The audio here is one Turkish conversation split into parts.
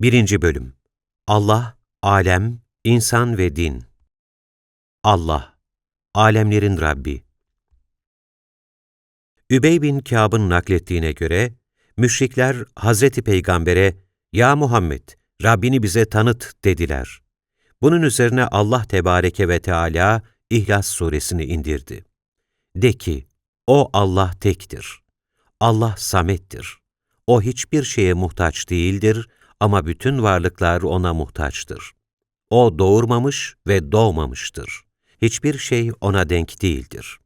1. Bölüm Allah, Alem, İnsan ve Din Allah, Alemlerin Rabbi Übey bin Kâb'ın naklettiğine göre, müşrikler Hazreti Peygamber'e, ''Ya Muhammed, Rabbini bize tanıt.'' dediler. Bunun üzerine Allah Tebareke ve Teala İhlas suresini indirdi. De ki, o Allah tektir. Allah samettir. O hiçbir şeye muhtaç değildir ama bütün varlıklar ona muhtaçtır. O doğurmamış ve doğmamıştır. Hiçbir şey ona denk değildir.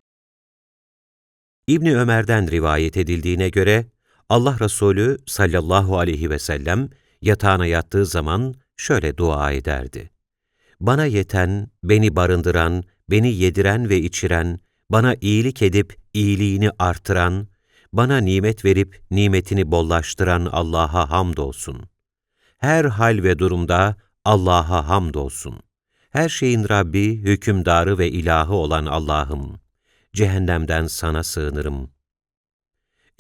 İbni Ömer'den rivayet edildiğine göre, Allah Resulü sallallahu aleyhi ve sellem yatağına yattığı zaman şöyle dua ederdi. Bana yeten, beni barındıran, beni yediren ve içiren, bana iyilik edip iyiliğini artıran, bana nimet verip nimetini bollaştıran Allah'a hamdolsun. Her hal ve durumda Allah'a hamdolsun. Her şeyin Rabbi, hükümdarı ve ilahı olan Allah'ım. Cehennemden sana sığınırım.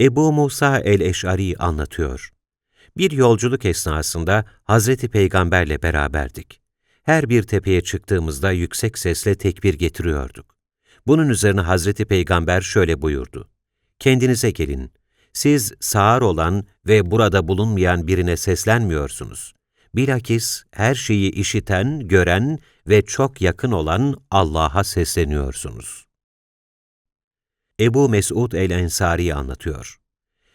Ebu Musa el-Eş'ari anlatıyor. Bir yolculuk esnasında Hazreti Peygamberle beraberdik. Her bir tepeye çıktığımızda yüksek sesle tekbir getiriyorduk. Bunun üzerine Hazreti Peygamber şöyle buyurdu. Kendinize gelin. Siz sağır olan ve burada bulunmayan birine seslenmiyorsunuz. Bilakis her şeyi işiten, gören ve çok yakın olan Allah'a sesleniyorsunuz. Ebu Mesud el-Ensari anlatıyor.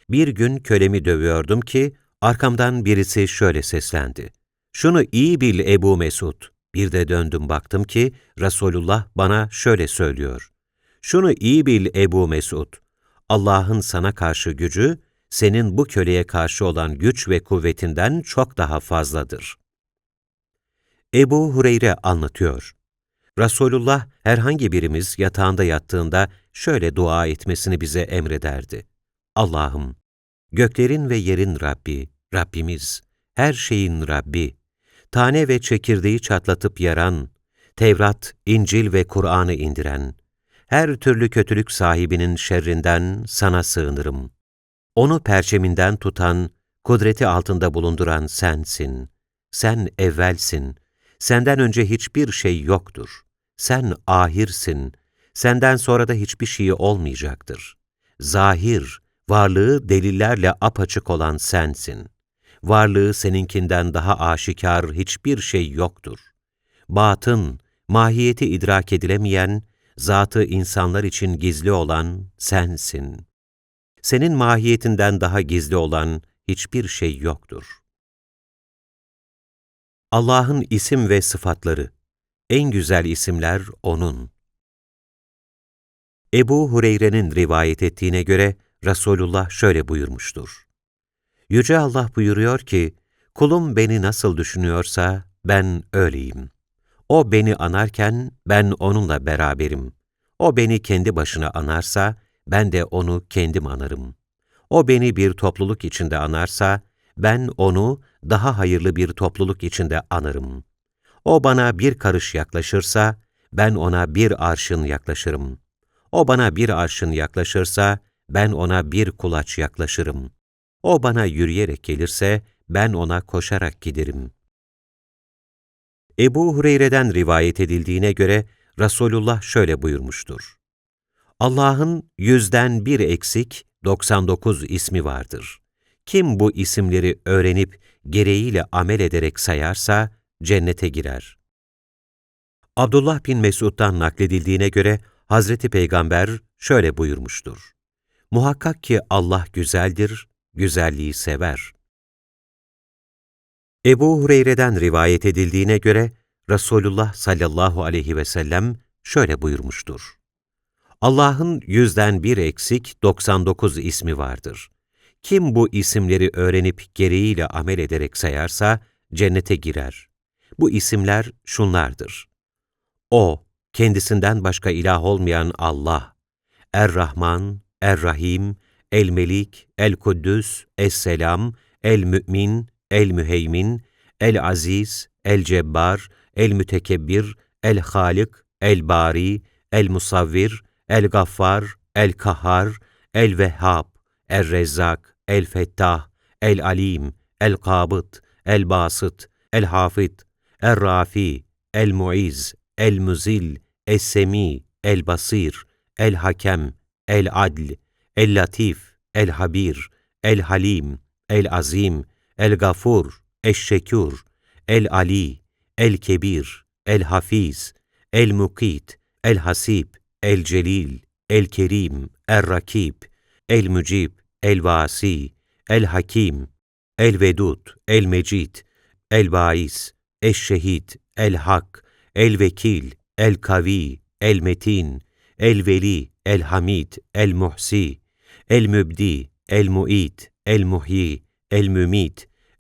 Bir gün kölemi dövüyordum ki, arkamdan birisi şöyle seslendi. Şunu iyi bil Ebu Mesud. Bir de döndüm baktım ki, Resulullah bana şöyle söylüyor. Şunu iyi bil Ebu Mesud. Allah'ın sana karşı gücü, senin bu köleye karşı olan güç ve kuvvetinden çok daha fazladır. Ebu Hureyre anlatıyor. Resulullah herhangi birimiz yatağında yattığında şöyle dua etmesini bize emrederdi. Allah'ım, göklerin ve yerin Rabbi, Rabbimiz, her şeyin Rabbi, tane ve çekirdeği çatlatıp yaran, Tevrat, İncil ve Kur'an'ı indiren, her türlü kötülük sahibinin şerrinden sana sığınırım. Onu perçeminden tutan, kudreti altında bulunduran sensin. Sen evvelsin. Senden önce hiçbir şey yoktur. Sen ahirsin. Senden sonra da hiçbir şey olmayacaktır. Zahir, varlığı delillerle apaçık olan sensin. Varlığı seninkinden daha aşikar hiçbir şey yoktur. Batın, mahiyeti idrak edilemeyen, zatı insanlar için gizli olan sensin. Senin mahiyetinden daha gizli olan hiçbir şey yoktur. Allah'ın isim ve sıfatları, en güzel isimler O'nun. Ebu Hureyre'nin rivayet ettiğine göre Resulullah şöyle buyurmuştur. Yüce Allah buyuruyor ki, kulum beni nasıl düşünüyorsa ben öyleyim. O beni anarken ben onunla beraberim. O beni kendi başına anarsa ben de onu kendim anarım. O beni bir topluluk içinde anarsa ben onu daha hayırlı bir topluluk içinde anarım. O bana bir karış yaklaşırsa ben ona bir arşın yaklaşırım. O bana bir arşın yaklaşırsa ben ona bir kulaç yaklaşırım. O bana yürüyerek gelirse ben ona koşarak giderim. Ebu Hureyre'den rivayet edildiğine göre Resulullah şöyle buyurmuştur. Allah'ın yüzden bir eksik 99 ismi vardır. Kim bu isimleri öğrenip gereğiyle amel ederek sayarsa cennete girer. Abdullah bin Mesud'dan nakledildiğine göre Hazreti Peygamber şöyle buyurmuştur. Muhakkak ki Allah güzeldir, güzelliği sever. Ebu Hureyre'den rivayet edildiğine göre Resulullah sallallahu aleyhi ve sellem şöyle buyurmuştur. Allah'ın yüzden bir eksik 99 ismi vardır. Kim bu isimleri öğrenip gereğiyle amel ederek sayarsa cennete girer. Bu isimler şunlardır. O, kendisinden başka ilah olmayan Allah, Er-Rahman, Er-Rahim, El-Melik, El-Kuddüs, Es-Selam, El-Mü'min, El-Müheymin, El-Aziz, El-Cebbar, El-Mütekebbir, El-Halik, El-Bari, El-Musavvir, El-Gaffar, El-Kahhar, El-Vehhab, El-Rezzak, El-Fettah, El-Alim, El-Kabıt, el-Basıt, el-Hafid, el-Rafi, el-Muiz, el-Muzil, es-Semi, el-Basir, el-Hakem, el-Adl, el-Latif, el-Habir, el-Halim, el-Azim, el-Gafur, eş-Şekûr, el-Ali, el-Kebir, el-Hafiz, el-Mukit, el-Hasib, el-Celil, el-Kerim, el-Rakib, el-Mücib, el-Vasi, el-Hakim, el-Vedud, el-Mecid, el-Bais, eş-Şehid, el-Hak, el-Vekil, el-Kavi, el-Metin, el-Veli, el-Hamid, el-Muhsi, el-Mübdi, el-Mu'id, el-Muhyi,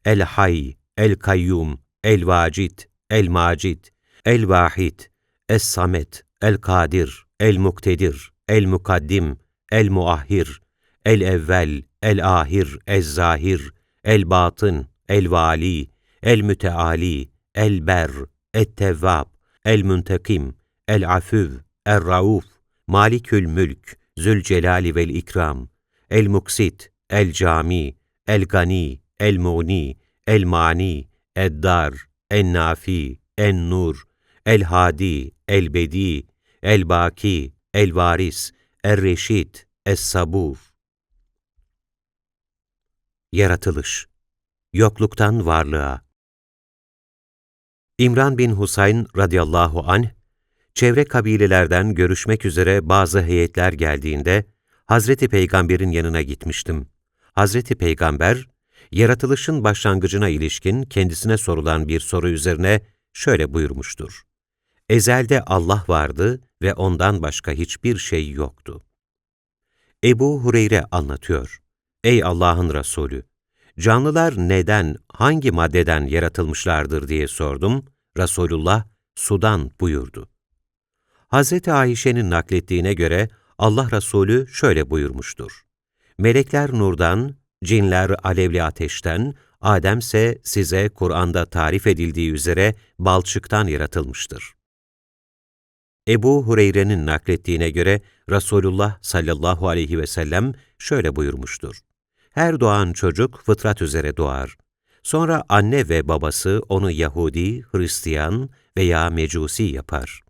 el-Mümit, el-Hay, el-Kayyum, el-Vacid, el-Macid, el-Vahid, es-Samet, el-Kadir, el-Muktedir, el-Mukaddim, el-Muahhir, el-Evvel, el-Ahir, el-Zahir, el-Batın, el-Vali, el-Müteali, el-Ber, el-Tevvab, el-Muntekim, el-Afüv, el-Rauf, Malikül Mülk, Zülcelali vel İkram, el-Muksit, el-Cami, el-Gani, el-Muğni, el-Mani, el-Dar, el-Nafi, el-Nur, el-Hadi, el-Bedi, el-Baki, el-Varis, el-Reşid, es-Sabur. Yaratılış Yokluktan varlığa İmran bin Husayn radıyallahu anh, çevre kabilelerden görüşmek üzere bazı heyetler geldiğinde, Hazreti Peygamber'in yanına gitmiştim. Hazreti Peygamber, yaratılışın başlangıcına ilişkin kendisine sorulan bir soru üzerine şöyle buyurmuştur. Ezelde Allah vardı ve ondan başka hiçbir şey yoktu. Ebu Hureyre anlatıyor. Ey Allah'ın Resulü! Canlılar neden, hangi maddeden yaratılmışlardır diye sordum. Resulullah, sudan buyurdu. Hazreti Ayşe'nin naklettiğine göre Allah Resulü şöyle buyurmuştur. Melekler nurdan, cinler alevli ateşten, Adem ise size Kur'an'da tarif edildiği üzere balçıktan yaratılmıştır. Ebu Hureyre'nin naklettiğine göre Resulullah sallallahu aleyhi ve sellem şöyle buyurmuştur. Her doğan çocuk fıtrat üzere doğar. Sonra anne ve babası onu Yahudi, Hristiyan veya Mecusi yapar.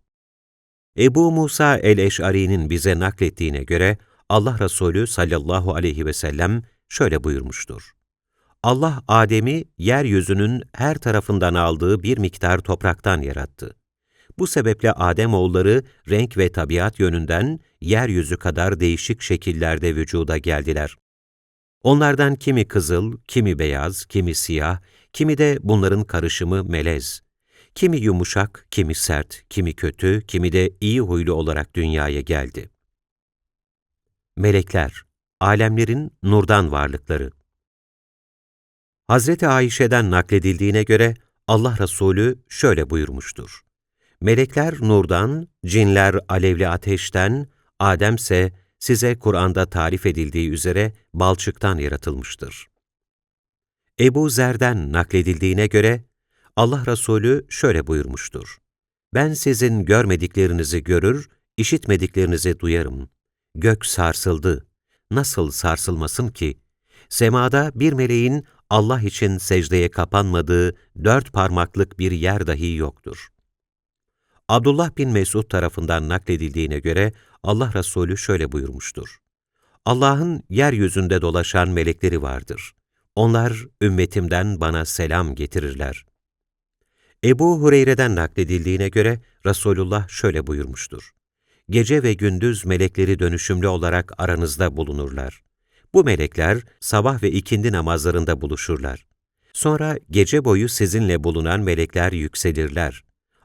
Ebu Musa el-Eş'ari'nin bize naklettiğine göre Allah Resulü sallallahu aleyhi ve sellem şöyle buyurmuştur. Allah Adem'i yeryüzünün her tarafından aldığı bir miktar topraktan yarattı. Bu sebeple Adem oğulları renk ve tabiat yönünden yeryüzü kadar değişik şekillerde vücuda geldiler. Onlardan kimi kızıl, kimi beyaz, kimi siyah, kimi de bunların karışımı melez. Kimi yumuşak, kimi sert, kimi kötü, kimi de iyi huylu olarak dünyaya geldi. Melekler, alemlerin nurdan varlıkları. Hazreti Ayşe'den nakledildiğine göre Allah Resulü şöyle buyurmuştur. Melekler nurdan, cinler alevli ateşten, Adem ise size Kur'an'da tarif edildiği üzere balçıktan yaratılmıştır. Ebu Zer'den nakledildiğine göre Allah Resulü şöyle buyurmuştur. Ben sizin görmediklerinizi görür, işitmediklerinizi duyarım. Gök sarsıldı. Nasıl sarsılmasın ki? Semada bir meleğin Allah için secdeye kapanmadığı dört parmaklık bir yer dahi yoktur. Abdullah bin Mesud tarafından nakledildiğine göre Allah Resulü şöyle buyurmuştur. Allah'ın yeryüzünde dolaşan melekleri vardır. Onlar ümmetimden bana selam getirirler. Ebu Hureyre'den nakledildiğine göre Resulullah şöyle buyurmuştur. Gece ve gündüz melekleri dönüşümlü olarak aranızda bulunurlar. Bu melekler sabah ve ikindi namazlarında buluşurlar. Sonra gece boyu sizinle bulunan melekler yükselirler.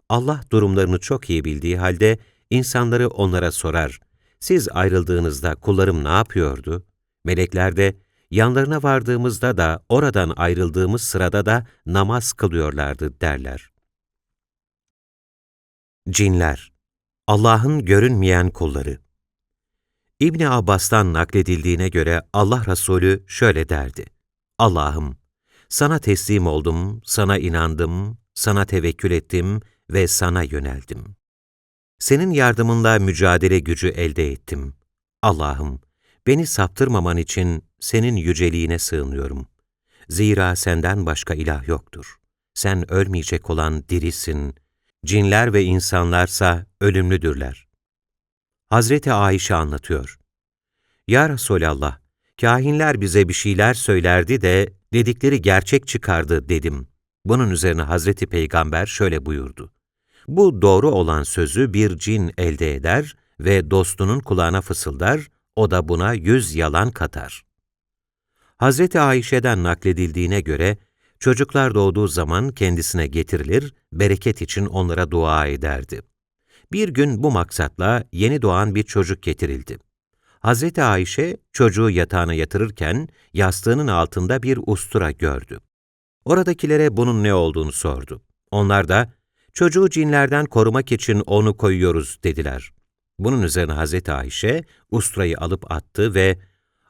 Allah durumlarını çok iyi bildiği halde insanları onlara sorar. Siz ayrıldığınızda kullarım ne yapıyordu? Melekler de yanlarına vardığımızda da oradan ayrıldığımız sırada da namaz kılıyorlardı derler. Cinler Allah'ın görünmeyen kulları İbni Abbas'tan nakledildiğine göre Allah Resulü şöyle derdi. Allah'ım, sana teslim oldum, sana inandım, sana tevekkül ettim ve sana yöneldim. Senin yardımınla mücadele gücü elde ettim. Allah'ım, beni saptırmaman için senin yüceliğine sığınıyorum. Zira senden başka ilah yoktur. Sen ölmeyecek olan dirisin. Cinler ve insanlarsa ölümlüdürler. Hazreti Ayşe anlatıyor. Ya Resulallah, kahinler bize bir şeyler söylerdi de dedikleri gerçek çıkardı dedim. Bunun üzerine Hazreti Peygamber şöyle buyurdu. Bu doğru olan sözü bir cin elde eder ve dostunun kulağına fısıldar, o da buna yüz yalan katar. Hazreti Ayşe'den nakledildiğine göre, çocuklar doğduğu zaman kendisine getirilir, bereket için onlara dua ederdi. Bir gün bu maksatla yeni doğan bir çocuk getirildi. Hazreti Ayşe çocuğu yatağına yatırırken yastığının altında bir ustura gördü. Oradakilere bunun ne olduğunu sordu. Onlar da, çocuğu cinlerden korumak için onu koyuyoruz dediler. Bunun üzerine Hazreti Ayşe usturayı alıp attı ve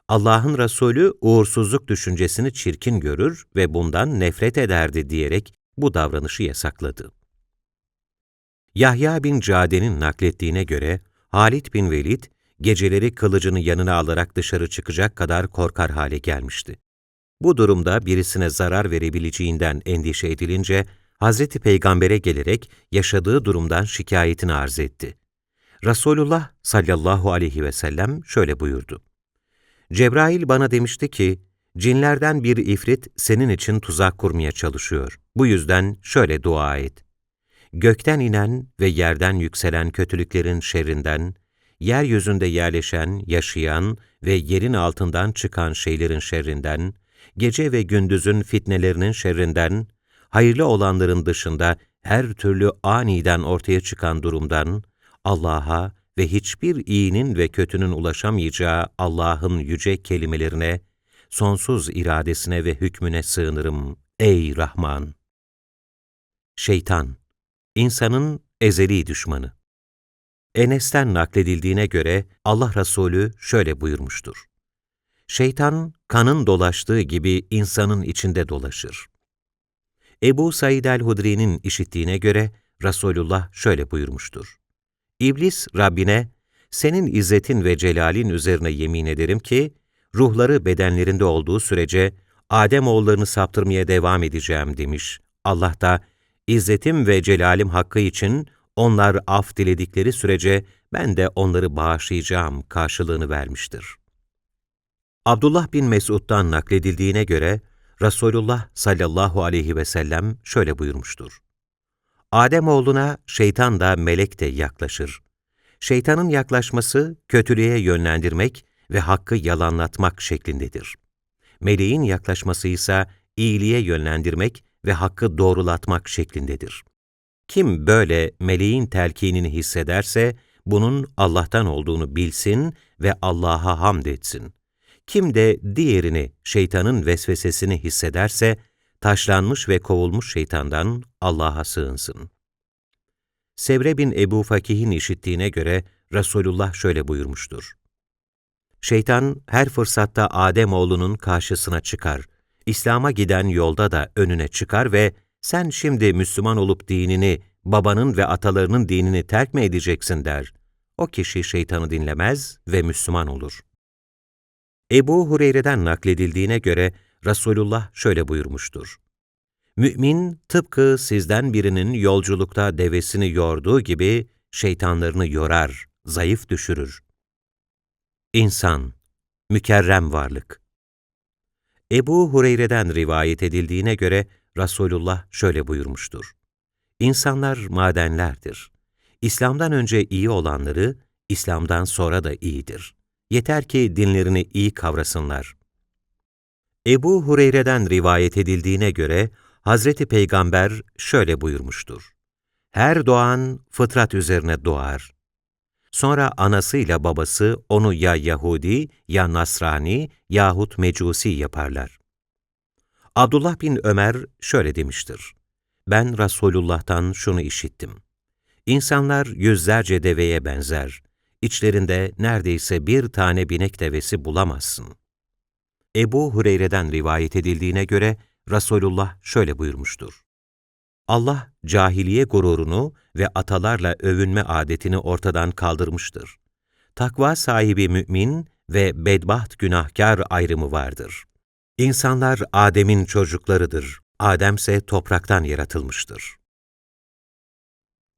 Allah'ın Resulü uğursuzluk düşüncesini çirkin görür ve bundan nefret ederdi diyerek bu davranışı yasakladı. Yahya bin Cade'nin naklettiğine göre Halid bin Velid geceleri kılıcını yanına alarak dışarı çıkacak kadar korkar hale gelmişti. Bu durumda birisine zarar verebileceğinden endişe edilince Hazreti Peygamber'e gelerek yaşadığı durumdan şikayetini arz etti. Resulullah sallallahu aleyhi ve sellem şöyle buyurdu. Cebrail bana demişti ki, cinlerden bir ifrit senin için tuzak kurmaya çalışıyor. Bu yüzden şöyle dua et. Gökten inen ve yerden yükselen kötülüklerin şerrinden, yeryüzünde yerleşen, yaşayan ve yerin altından çıkan şeylerin şerrinden, gece ve gündüzün fitnelerinin şerrinden, hayırlı olanların dışında her türlü aniden ortaya çıkan durumdan, Allah'a ve hiçbir iyinin ve kötünün ulaşamayacağı Allah'ın yüce kelimelerine, sonsuz iradesine ve hükmüne sığınırım ey Rahman. Şeytan, insanın ezeli düşmanı. Enes'ten nakledildiğine göre Allah Resulü şöyle buyurmuştur. Şeytan, kanın dolaştığı gibi insanın içinde dolaşır. Ebu Said el-Hudri'nin işittiğine göre Resulullah şöyle buyurmuştur. İblis Rabbine, senin izzetin ve celalin üzerine yemin ederim ki, ruhları bedenlerinde olduğu sürece Adem oğullarını saptırmaya devam edeceğim demiş. Allah da, izzetim ve celalim hakkı için onlar af diledikleri sürece ben de onları bağışlayacağım karşılığını vermiştir. Abdullah bin Mesud'dan nakledildiğine göre, Resulullah sallallahu aleyhi ve sellem şöyle buyurmuştur. Adem oğluna şeytan da melek de yaklaşır. Şeytanın yaklaşması kötülüğe yönlendirmek ve hakkı yalanlatmak şeklindedir. Meleğin yaklaşması ise iyiliğe yönlendirmek ve hakkı doğrulatmak şeklindedir. Kim böyle meleğin telkinini hissederse, bunun Allah'tan olduğunu bilsin ve Allah'a hamd etsin. Kim de diğerini, şeytanın vesvesesini hissederse, taşlanmış ve kovulmuş şeytandan Allah'a sığınsın. Sevre bin Ebu Fakih'in işittiğine göre Resulullah şöyle buyurmuştur. Şeytan her fırsatta Adem oğlunun karşısına çıkar, İslam'a giden yolda da önüne çıkar ve sen şimdi Müslüman olup dinini, babanın ve atalarının dinini terk mi edeceksin der. O kişi şeytanı dinlemez ve Müslüman olur. Ebu Hureyre'den nakledildiğine göre Resulullah şöyle buyurmuştur. Mü'min tıpkı sizden birinin yolculukta devesini yorduğu gibi şeytanlarını yorar, zayıf düşürür. İnsan, mükerrem varlık. Ebu Hureyre'den rivayet edildiğine göre Resulullah şöyle buyurmuştur. İnsanlar madenlerdir. İslam'dan önce iyi olanları, İslam'dan sonra da iyidir. Yeter ki dinlerini iyi kavrasınlar. Ebu Hureyre'den rivayet edildiğine göre Hazreti Peygamber şöyle buyurmuştur. Her doğan fıtrat üzerine doğar. Sonra anasıyla babası onu ya Yahudi, ya Nasrani yahut Mecusi yaparlar. Abdullah bin Ömer şöyle demiştir. Ben Resulullah'tan şunu işittim. İnsanlar yüzlerce deveye benzer. İçlerinde neredeyse bir tane binek devesi bulamazsın. Ebu Hureyre'den rivayet edildiğine göre Resulullah şöyle buyurmuştur. Allah cahiliye gururunu ve atalarla övünme adetini ortadan kaldırmıştır. Takva sahibi mümin ve bedbaht günahkar ayrımı vardır. İnsanlar Adem'in çocuklarıdır. Ademse topraktan yaratılmıştır.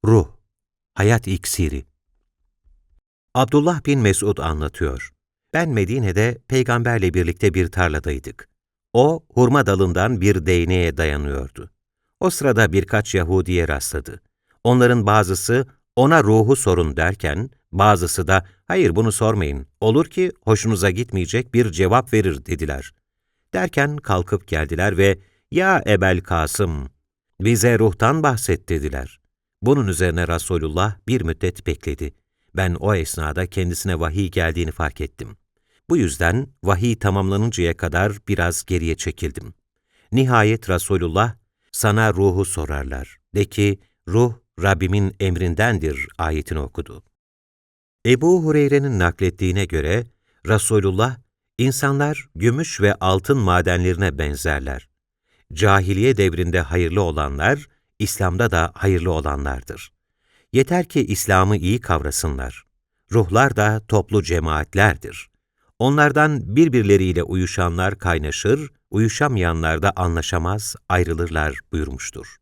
Ruh, hayat iksiri. Abdullah bin Mesud anlatıyor. Ben Medine'de peygamberle birlikte bir tarladaydık. O, hurma dalından bir değneğe dayanıyordu. O sırada birkaç Yahudiye rastladı. Onların bazısı ona ruhu sorun derken, bazısı da hayır bunu sormayın, olur ki hoşunuza gitmeyecek bir cevap verir dediler. Derken kalkıp geldiler ve ya Ebel Kasım, bize ruhtan bahset dediler. Bunun üzerine Resulullah bir müddet bekledi. Ben o esnada kendisine vahiy geldiğini fark ettim. Bu yüzden vahiy tamamlanıncaya kadar biraz geriye çekildim. Nihayet Resulullah, sana ruhu sorarlar. De ki, ruh Rabbimin emrindendir ayetini okudu. Ebu Hureyre'nin naklettiğine göre, Resulullah, insanlar gümüş ve altın madenlerine benzerler. Cahiliye devrinde hayırlı olanlar, İslam'da da hayırlı olanlardır. Yeter ki İslam'ı iyi kavrasınlar. Ruhlar da toplu cemaatlerdir. Onlardan birbirleriyle uyuşanlar kaynaşır, uyuşamayanlar da anlaşamaz, ayrılırlar buyurmuştur.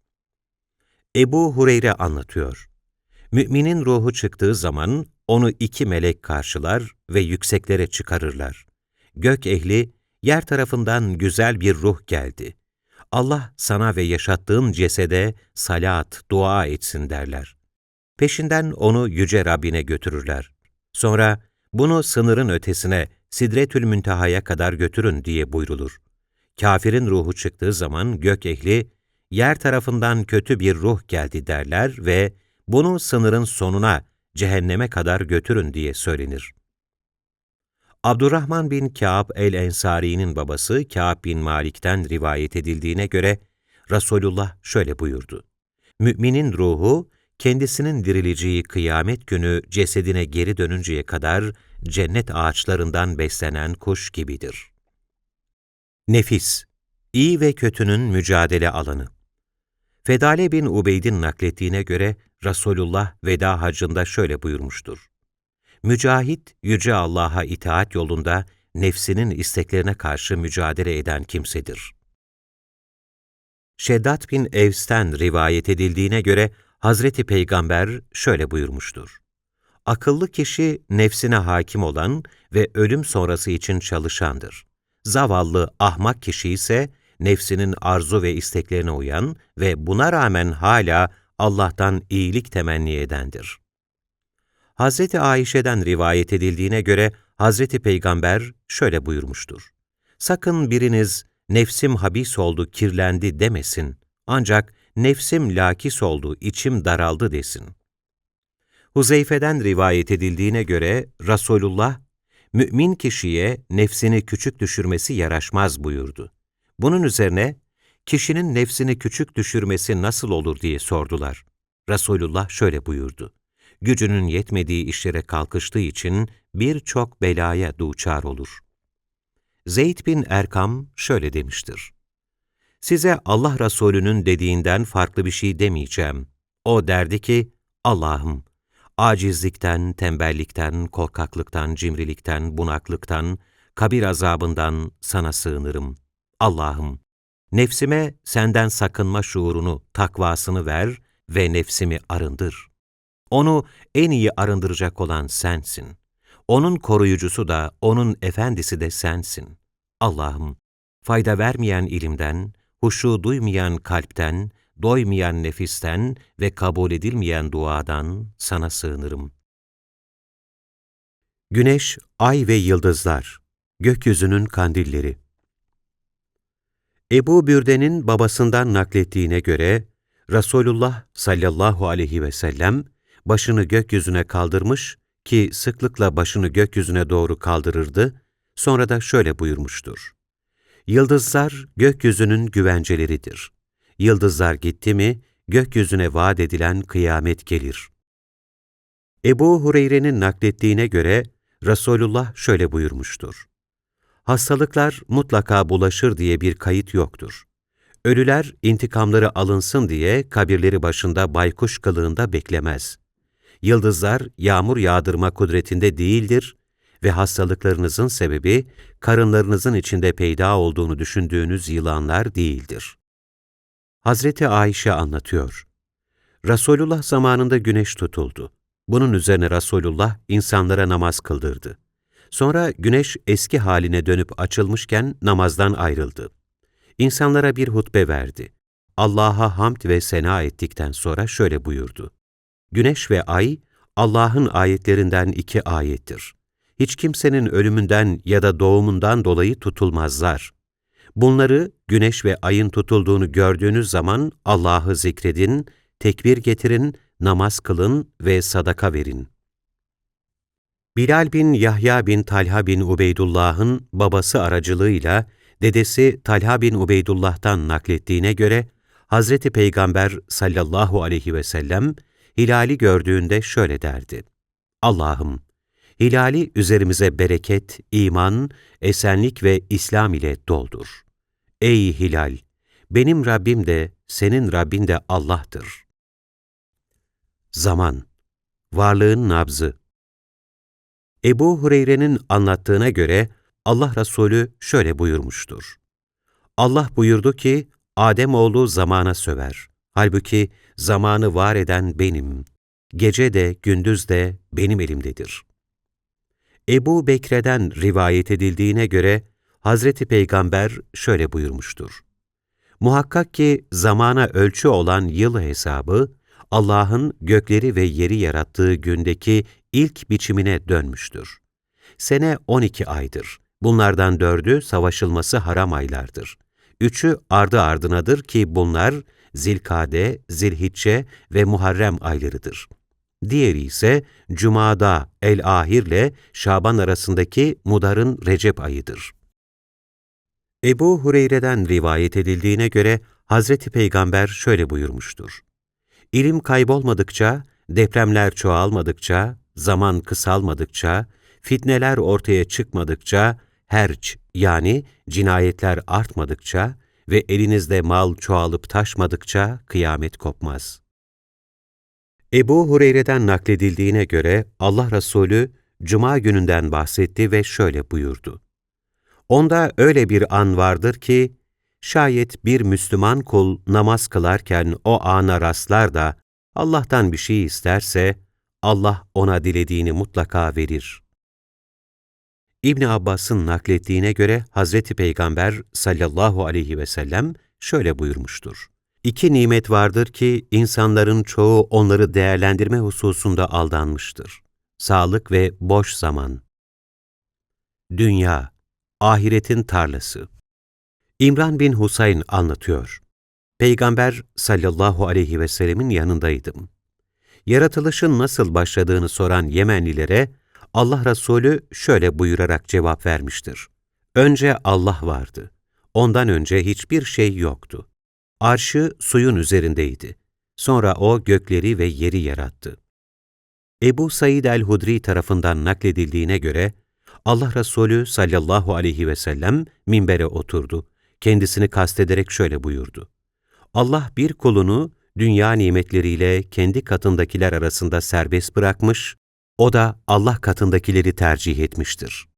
Ebu Hureyre anlatıyor. Müminin ruhu çıktığı zaman onu iki melek karşılar ve yükseklere çıkarırlar. Gök ehli, yer tarafından güzel bir ruh geldi. Allah sana ve yaşattığın cesede salat, dua etsin derler. Peşinden onu yüce Rabbine götürürler. Sonra bunu sınırın ötesine Sidretül Münteha'ya kadar götürün diye buyrulur. Kafirin ruhu çıktığı zaman gök ehli, yer tarafından kötü bir ruh geldi derler ve bunu sınırın sonuna, cehenneme kadar götürün diye söylenir. Abdurrahman bin Kâb el-Ensari'nin babası Kâb bin Malik'ten rivayet edildiğine göre Resulullah şöyle buyurdu. Müminin ruhu, kendisinin dirileceği kıyamet günü cesedine geri dönünceye kadar cennet ağaçlarından beslenen kuş gibidir. Nefis, iyi ve kötünün mücadele alanı. Fedale bin Ubeyd'in naklettiğine göre Resulullah veda hacında şöyle buyurmuştur. Mücahit, Yüce Allah'a itaat yolunda nefsinin isteklerine karşı mücadele eden kimsedir. Şeddat bin Evs'ten rivayet edildiğine göre Hazreti Peygamber şöyle buyurmuştur. Akıllı kişi nefsine hakim olan ve ölüm sonrası için çalışandır. Zavallı, ahmak kişi ise nefsinin arzu ve isteklerine uyan ve buna rağmen hala Allah'tan iyilik temenni edendir. Hz. Ayşe'den rivayet edildiğine göre Hz. Peygamber şöyle buyurmuştur. Sakın biriniz nefsim habis oldu, kirlendi demesin. Ancak nefsim lakis oldu, içim daraldı desin. Huzeyfe'den rivayet edildiğine göre Resulullah, mümin kişiye nefsini küçük düşürmesi yaraşmaz buyurdu. Bunun üzerine, kişinin nefsini küçük düşürmesi nasıl olur diye sordular. Resulullah şöyle buyurdu. Gücünün yetmediği işlere kalkıştığı için birçok belaya duçar olur. Zeyd bin Erkam şöyle demiştir. Size Allah Resulü'nün dediğinden farklı bir şey demeyeceğim. O derdi ki, Allah'ım, acizlikten, tembellikten, korkaklıktan, cimrilikten, bunaklıktan, kabir azabından sana sığınırım. Allah'ım, nefsime senden sakınma şuurunu, takvasını ver ve nefsimi arındır. Onu en iyi arındıracak olan sensin. Onun koruyucusu da, onun efendisi de sensin. Allah'ım, fayda vermeyen ilimden, huşu duymayan kalpten, doymayan nefisten ve kabul edilmeyen duadan sana sığınırım. Güneş, ay ve yıldızlar, gökyüzünün kandilleri. Ebu Bürde'nin babasından naklettiğine göre, Resulullah sallallahu aleyhi ve sellem başını gökyüzüne kaldırmış ki sıklıkla başını gökyüzüne doğru kaldırırdı, sonra da şöyle buyurmuştur. Yıldızlar gökyüzünün güvenceleridir. Yıldızlar gitti mi, gökyüzüne vaat edilen kıyamet gelir. Ebu Hureyre'nin naklettiğine göre Resulullah şöyle buyurmuştur. Hastalıklar mutlaka bulaşır diye bir kayıt yoktur. Ölüler intikamları alınsın diye kabirleri başında baykuş kılığında beklemez. Yıldızlar yağmur yağdırma kudretinde değildir ve hastalıklarınızın sebebi karınlarınızın içinde peyda olduğunu düşündüğünüz yılanlar değildir. Hazreti Ayşe anlatıyor. Resulullah zamanında güneş tutuldu. Bunun üzerine Resulullah insanlara namaz kıldırdı. Sonra güneş eski haline dönüp açılmışken namazdan ayrıldı. İnsanlara bir hutbe verdi. Allah'a hamd ve sena ettikten sonra şöyle buyurdu. Güneş ve ay, Allah'ın ayetlerinden iki ayettir. Hiç kimsenin ölümünden ya da doğumundan dolayı tutulmazlar. Bunları güneş ve ayın tutulduğunu gördüğünüz zaman Allah'ı zikredin, tekbir getirin, namaz kılın ve sadaka verin. Bilal bin Yahya bin Talha bin Ubeydullah'ın babası aracılığıyla dedesi Talha bin Ubeydullah'tan naklettiğine göre Hazreti Peygamber sallallahu aleyhi ve sellem hilali gördüğünde şöyle derdi. Allah'ım, hilali üzerimize bereket, iman, esenlik ve İslam ile doldur. Ey hilal! Benim Rabbim de, senin Rabbin de Allah'tır. Zaman Varlığın nabzı Ebu Hureyre'nin anlattığına göre Allah Resulü şöyle buyurmuştur. Allah buyurdu ki, Adem oğlu zamana söver. Halbuki zamanı var eden benim. Gece de gündüz de benim elimdedir. Ebu Bekre'den rivayet edildiğine göre Hazreti Peygamber şöyle buyurmuştur. Muhakkak ki zamana ölçü olan yıl hesabı, Allah'ın gökleri ve yeri yarattığı gündeki ilk biçimine dönmüştür. Sene 12 aydır. Bunlardan dördü savaşılması haram aylardır. Üçü ardı ardınadır ki bunlar Zilkade, Zilhicce ve Muharrem aylarıdır. Diğeri ise Cuma'da El-Ahir ile Şaban arasındaki Mudar'ın Recep ayıdır. Ebu Hureyre'den rivayet edildiğine göre Hazreti Peygamber şöyle buyurmuştur. İlim kaybolmadıkça, depremler çoğalmadıkça, zaman kısalmadıkça, fitneler ortaya çıkmadıkça, herç yani cinayetler artmadıkça ve elinizde mal çoğalıp taşmadıkça kıyamet kopmaz. Ebu Hureyre'den nakledildiğine göre Allah Resulü Cuma gününden bahsetti ve şöyle buyurdu. Onda öyle bir an vardır ki, şayet bir Müslüman kul namaz kılarken o ana rastlar da Allah'tan bir şey isterse, Allah ona dilediğini mutlaka verir. İbn Abbas'ın naklettiğine göre Hazreti Peygamber sallallahu aleyhi ve sellem şöyle buyurmuştur. İki nimet vardır ki insanların çoğu onları değerlendirme hususunda aldanmıştır. Sağlık ve boş zaman. Dünya, ahiretin tarlası. İmran bin Husayn anlatıyor. Peygamber sallallahu aleyhi ve sellemin yanındaydım. Yaratılışın nasıl başladığını soran Yemenlilere Allah Resulü şöyle buyurarak cevap vermiştir. Önce Allah vardı. Ondan önce hiçbir şey yoktu. Arşı suyun üzerindeydi. Sonra o gökleri ve yeri yarattı. Ebu Said el-Hudri tarafından nakledildiğine göre, Allah Resulü sallallahu aleyhi ve sellem minbere oturdu. Kendisini kastederek şöyle buyurdu. Allah bir kulunu dünya nimetleriyle kendi katındakiler arasında serbest bırakmış, o da Allah katındakileri tercih etmiştir.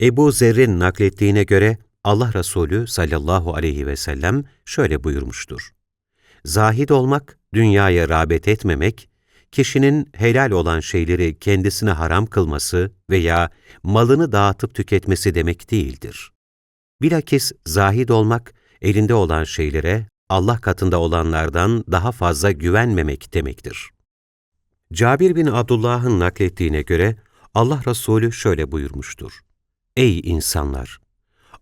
Ebu Zer'in naklettiğine göre Allah Resulü sallallahu aleyhi ve sellem şöyle buyurmuştur. Zahid olmak, dünyaya rağbet etmemek, kişinin helal olan şeyleri kendisine haram kılması veya malını dağıtıp tüketmesi demek değildir. Bilakis zahid olmak, elinde olan şeylere Allah katında olanlardan daha fazla güvenmemek demektir. Cabir bin Abdullah'ın naklettiğine göre Allah Resulü şöyle buyurmuştur. Ey insanlar!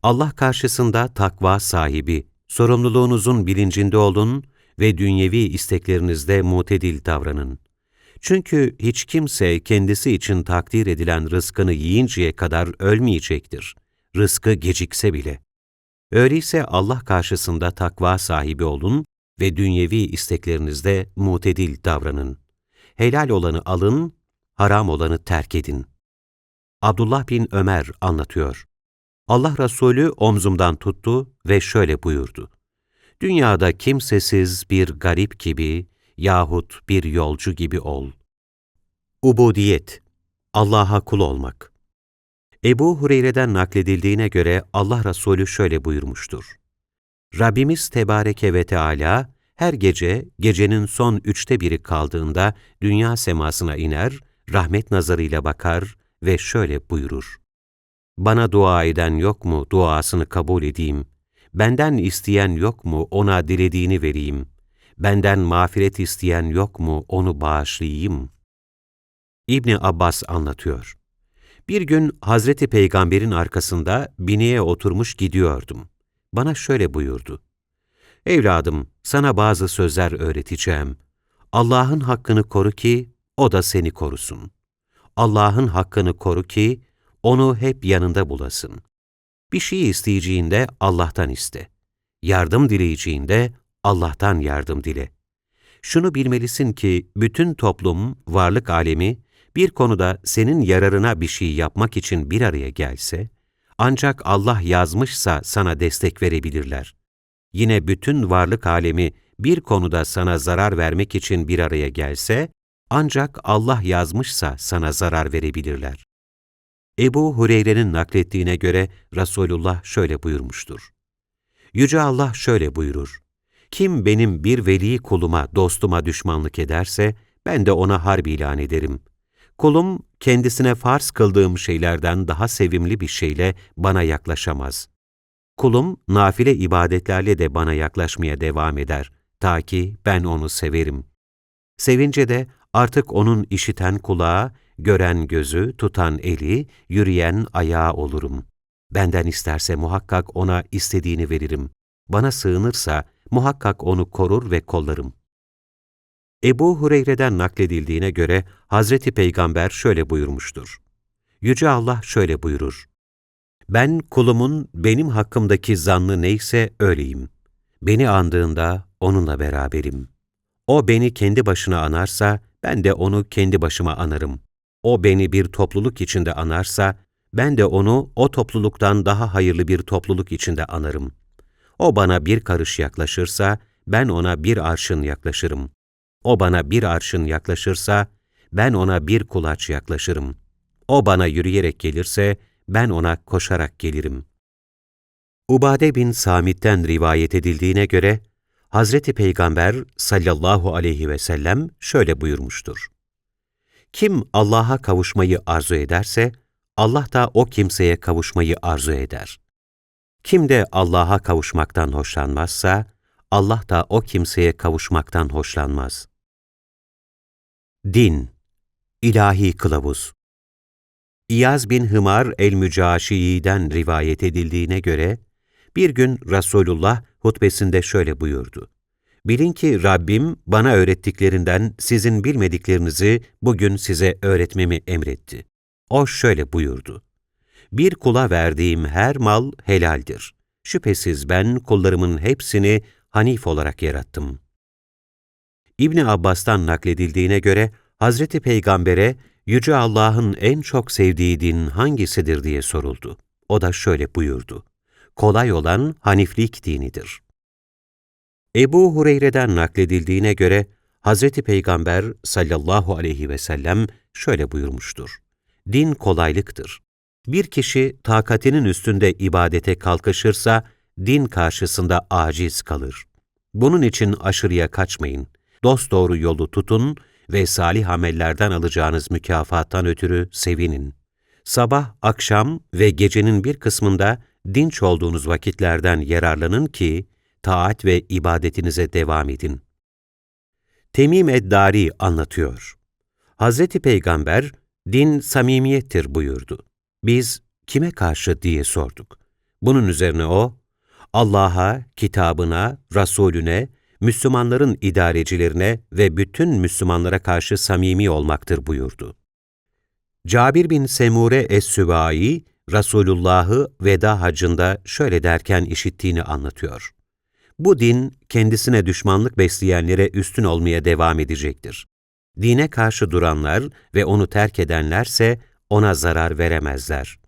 Allah karşısında takva sahibi, sorumluluğunuzun bilincinde olun ve dünyevi isteklerinizde mutedil davranın. Çünkü hiç kimse kendisi için takdir edilen rızkını yiyinceye kadar ölmeyecektir. Rızkı gecikse bile. Öyleyse Allah karşısında takva sahibi olun ve dünyevi isteklerinizde mutedil davranın. Helal olanı alın, haram olanı terk edin. Abdullah bin Ömer anlatıyor. Allah Resulü omzumdan tuttu ve şöyle buyurdu. Dünyada kimsesiz bir garip gibi yahut bir yolcu gibi ol. Ubudiyet Allah'a kul olmak. Ebu Hureyre'den nakledildiğine göre Allah Resulü şöyle buyurmuştur. Rabbimiz Tebareke ve Teala her gece gecenin son üçte biri kaldığında dünya semasına iner, rahmet nazarıyla bakar ve şöyle buyurur. Bana dua eden yok mu duasını kabul edeyim? Benden isteyen yok mu ona dilediğini vereyim? Benden mağfiret isteyen yok mu onu bağışlayayım? İbni Abbas anlatıyor. Bir gün Hazreti Peygamber'in arkasında bineye oturmuş gidiyordum. Bana şöyle buyurdu. Evladım, sana bazı sözler öğreteceğim. Allah'ın hakkını koru ki o da seni korusun. Allah'ın hakkını koru ki onu hep yanında bulasın. Bir şey isteyeceğinde Allah'tan iste. Yardım dileyeceğinde Allah'tan yardım dile. Şunu bilmelisin ki bütün toplum, varlık alemi bir konuda senin yararına bir şey yapmak için bir araya gelse, ancak Allah yazmışsa sana destek verebilirler. Yine bütün varlık alemi bir konuda sana zarar vermek için bir araya gelse, ancak Allah yazmışsa sana zarar verebilirler. Ebu Hureyre'nin naklettiğine göre Resulullah şöyle buyurmuştur. Yüce Allah şöyle buyurur. Kim benim bir veli kuluma, dostuma düşmanlık ederse, ben de ona harp ilan ederim. Kulum, kendisine farz kıldığım şeylerden daha sevimli bir şeyle bana yaklaşamaz. Kulum, nafile ibadetlerle de bana yaklaşmaya devam eder, ta ki ben onu severim. Sevince de artık onun işiten kulağı, gören gözü, tutan eli, yürüyen ayağı olurum. Benden isterse muhakkak ona istediğini veririm. Bana sığınırsa muhakkak onu korur ve kollarım. Ebu Hureyre'den nakledildiğine göre Hazreti Peygamber şöyle buyurmuştur. Yüce Allah şöyle buyurur. Ben kulumun benim hakkımdaki zannı neyse öyleyim. Beni andığında onunla beraberim. O beni kendi başına anarsa ben de onu kendi başıma anarım. O beni bir topluluk içinde anarsa ben de onu o topluluktan daha hayırlı bir topluluk içinde anarım. O bana bir karış yaklaşırsa ben ona bir arşın yaklaşırım. O bana bir arşın yaklaşırsa, ben ona bir kulaç yaklaşırım. O bana yürüyerek gelirse, ben ona koşarak gelirim. Ubade bin Samit'ten rivayet edildiğine göre, Hazreti Peygamber sallallahu aleyhi ve sellem şöyle buyurmuştur. Kim Allah'a kavuşmayı arzu ederse, Allah da o kimseye kavuşmayı arzu eder. Kim de Allah'a kavuşmaktan hoşlanmazsa, Allah da o kimseye kavuşmaktan hoşlanmaz. Din İlahi Kılavuz İyaz bin Hımar el-Mücaşi'den rivayet edildiğine göre, bir gün Resulullah hutbesinde şöyle buyurdu. Bilin ki Rabbim bana öğrettiklerinden sizin bilmediklerinizi bugün size öğretmemi emretti. O şöyle buyurdu. Bir kula verdiğim her mal helaldir. Şüphesiz ben kullarımın hepsini hanif olarak yarattım. İbni Abbas'tan nakledildiğine göre Hazreti Peygamber'e Yüce Allah'ın en çok sevdiği din hangisidir diye soruldu. O da şöyle buyurdu. Kolay olan Haniflik dinidir. Ebu Hureyre'den nakledildiğine göre Hazreti Peygamber sallallahu aleyhi ve sellem şöyle buyurmuştur. Din kolaylıktır. Bir kişi takatinin üstünde ibadete kalkışırsa, din karşısında aciz kalır. Bunun için aşırıya kaçmayın. Dosdoğru yolu tutun ve salih amellerden alacağınız mükafattan ötürü sevinin. Sabah, akşam ve gecenin bir kısmında dinç olduğunuz vakitlerden yararlanın ki, taat ve ibadetinize devam edin. Temim Eddari anlatıyor. Hazreti Peygamber, din samimiyettir buyurdu. Biz, kime karşı diye sorduk. Bunun üzerine o, Allah'a, kitabına, Resulüne, Müslümanların idarecilerine ve bütün Müslümanlara karşı samimi olmaktır buyurdu. Cabir bin Semure Es-Süvai, Resulullah'ı veda hacında şöyle derken işittiğini anlatıyor. Bu din, kendisine düşmanlık besleyenlere üstün olmaya devam edecektir. Dine karşı duranlar ve onu terk edenlerse ona zarar veremezler.